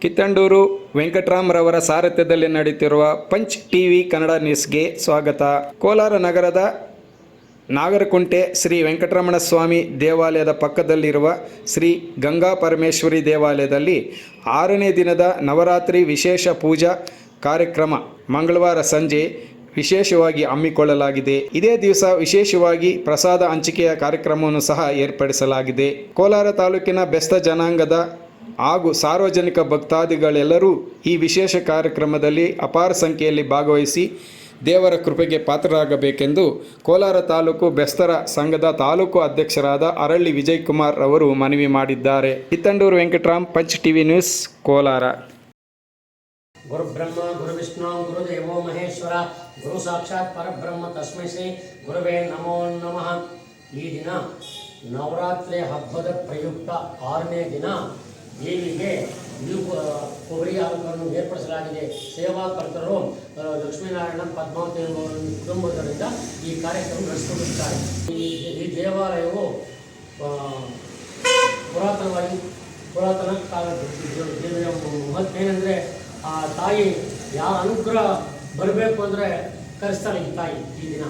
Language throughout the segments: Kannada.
ಕಿತ್ತಂಡೂರು ವೆಂಕಟರಾಮ್ರವರ ಸಾರಥ್ಯದಲ್ಲಿ ನಡೆಯುತ್ತಿರುವ ಪಂಚ್ ಟಿವಿ ಕನ್ನಡ ನ್ಯೂಸ್ಗೆ ಸ್ವಾಗತ. ಕೋಲಾರ ನಗರದ ನಾಗರಕುಂಟೆ ಶ್ರೀ ವೆಂಕಟರಮಣ ಸ್ವಾಮಿ ದೇವಾಲಯದ ಪಕ್ಕದಲ್ಲಿರುವ ಶ್ರೀ ಗಂಗಾ ಪರಮೇಶ್ವರಿ ದೇವಾಲಯದಲ್ಲಿ ಆರನೇ ದಿನದ ನವರಾತ್ರಿ ವಿಶೇಷ ಪೂಜಾ ಕಾರ್ಯಕ್ರಮ ಮಂಗಳವಾರ ಸಂಜೆ ವಿಶೇಷವಾಗಿ ಹಮ್ಮಿಕೊಳ್ಳಲಾಗಿದೆ. ಇದೇ ದಿವಸ ವಿಶೇಷವಾಗಿ ಪ್ರಸಾದ ಹಂಚಿಕೆಯ ಕಾರ್ಯಕ್ರಮವನ್ನು ಸಹ ಏರ್ಪಡಿಸಲಾಗಿದೆ. ಕೋಲಾರ ತಾಲೂಕಿನ ಬೆಸ್ತ ಜನಾಂಗದ ಹಾಗೂ ಸಾರ್ವಜನಿಕ ಭಕ್ತಾದಿಗಳೆಲ್ಲರೂ ಈ ವಿಶೇಷ ಕಾರ್ಯಕ್ರಮದಲ್ಲಿ ಅಪಾರ ಸಂಖ್ಯೆಯಲ್ಲಿ ಭಾಗವಹಿಸಿ ದೇವರ ಕೃಪೆಗೆ ಪಾತ್ರರಾಗಬೇಕೆಂದು ಕೋಲಾರ ತಾಲೂಕು ಬೆಸ್ತರ ಸಂಘದ ತಾಲೂಕು ಅಧ್ಯಕ್ಷರಾದ ಅರಳ್ಳಿ ವಿಜಯ್ ಕುಮಾರ್ ಅವರು ಮನವಿ ಮಾಡಿದ್ದಾರೆ. Kittanduru Venkatram, Punch TV news, Kolar. ಗುರುಬ್ರಹ್ಮ ಗುರುವಿಷ್ಣು ಗುರುದೇವೋ ಮಹೇಶ್ವರ, ಗುರು ಸಾಕ್ಷಾತ್ ಪರಬ್ರಹ್ಮ ತಸ್ಮೈ ಶ್ರೀ ಗುರುವೇ ನಮೋ ನಮಃ. ಈ ದಿನ ನವರಾತ್ರಿ ಹಬ್ಬದ ಪ್ರಯುಕ್ತ ಆರನೇ ದಿನ. ದೇವಿಗೆ ನೀವು ಕೊಬ್ಬರಿ ಆಲೋಕವನ್ನು ಏರ್ಪಡಿಸಲಾಗಿದೆ ಸೇವಾಕರ್ತರು ಕರ್ತರು ಲಕ್ಷ್ಮೀನಾರಾಯಣ ಪದ್ಮಾವತಿ ಎಂಬ ಕುಟುಂಬದರಿಂದ ಕುಟುಂಬದವರಿಂದ ಈ ಕಾರ್ಯಕ್ರಮ ನಡೆಸಿಕೊಂಡಿದ್ದಾರೆ. ಈ ಈ ದೇವಾಲಯವು ಪುರಾತನವಾಗಿ ಪುರಾತನ ಕಾಲದ ಮತ್ತೇನೆಂದರೆ ಆ ತಾಯಿ ಯಾವ ಅನುಗ್ರಹ ಬರಬೇಕು ಅಂದರೆ ಕರೆಸ್ತಾರೆ ಈ ತಾಯಿ ಈ ದಿನ.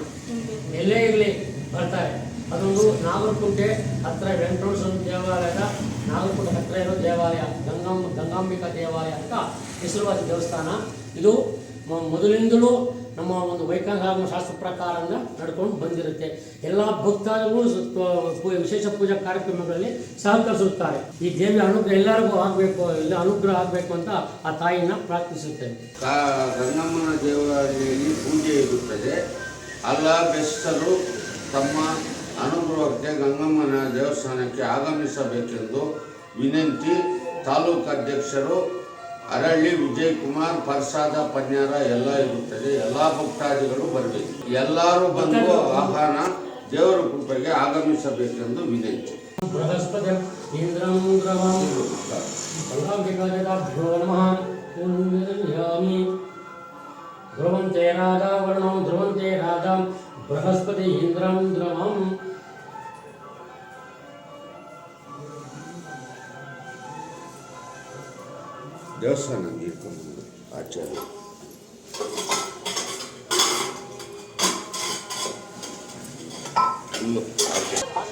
ಎಲ್ಲೇ ಇರಲಿ ಬರ್ತಾರೆ. ಅದೊಂದು ನಾಗರಕುಂಟೆ ಹತ್ತಿರ ವೆಂಕಟೇಶ್ವರ ಸ್ವಾಮಿ ದೇವಾಲಯದ ನಾಗರಕುಂಟೆ ಹತ್ತಿರ ಇರೋ ದೇವಾಲಯ ಗಂಗಾಂಬ ಗಂಗಾಂಬಿಕಾ ದೇವಾಲಯ ಅಂತ ಹೆಸರುವಾಸಿ ದೇವಸ್ಥಾನ. ಇದು ಮೊದಲಿಂದಲೂ ನಮ್ಮ ಒಂದು ವೈಕಂಗಾಮ ಶಾಸ್ತ್ರ ಪ್ರಕಾರದಿಂದ ನಡ್ಕೊಂಡು ಬಂದಿರುತ್ತೆ. ಎಲ್ಲ ಭಕ್ತಾದಿಗಳು ವಿಶೇಷ ಪೂಜಾ ಕಾರ್ಯಕ್ರಮಗಳಲ್ಲಿ ಸಹಕರಿಸುತ್ತಾರೆ. ಈ ದೇವಿ ಅನುಗ್ರಹ ಎಲ್ಲರಿಗೂ ಆಗಬೇಕು, ಎಲ್ಲ ಅನುಗ್ರಹ ಆಗಬೇಕು ಅಂತ ಆ ತಾಯಿನ ಪ್ರಾರ್ಥಿಸುತ್ತೆ ಗಂಗಮ್ಮನ ದೇವಾಲಯದಲ್ಲಿ ಪೂಜೆ ಇರುತ್ತದೆ. ಎಲ್ಲ ಬೆಸ್ತರು ತಮ್ಮ ಅನುಗ್ರಹಕ್ಕೆ ಗಂಗಮ್ಮನ ದೇವಸ್ಥಾನಕ್ಕೆ ಆಗಮಿಸಬೇಕೆಂದು ವಿನಂತಿ ತಾಲೂಕು ಅಧ್ಯಕ್ಷರು ಅರಳ್ಳಿ ವಿಜಯ್ ಕುಮಾರ್ ಪ್ರಸಾದ ಪನ್ಯಾರ ಎಲ್ಲ ಇರುತ್ತದೆ. ಎಲ್ಲ ಭಕ್ತಾದಿಗಳು ಬರಬೇಕು. ಎಲ್ಲರೂ ಬಂದು ಆಹ್ವಾನ ದೇವರ ಕೃಪೆಗೆ ಆಗಮಿಸಬೇಕೆಂದು ವಿನಂತಿ. ಧ್ರುವಂತೆ ರಾಧಾ ವರ್ಣಂ ಧ್ರುವಂತೆ ರಾಧಾ. ಬೃಹಸ್ಪತಿ ಇಂದ್ರಂ ದ್ರವಂ. ದೇವಸ್ಥಾನ ಇಟ್ಕೊಂಡು ಆಚಾರ್ಯ. ಆಚಾರ್ಯ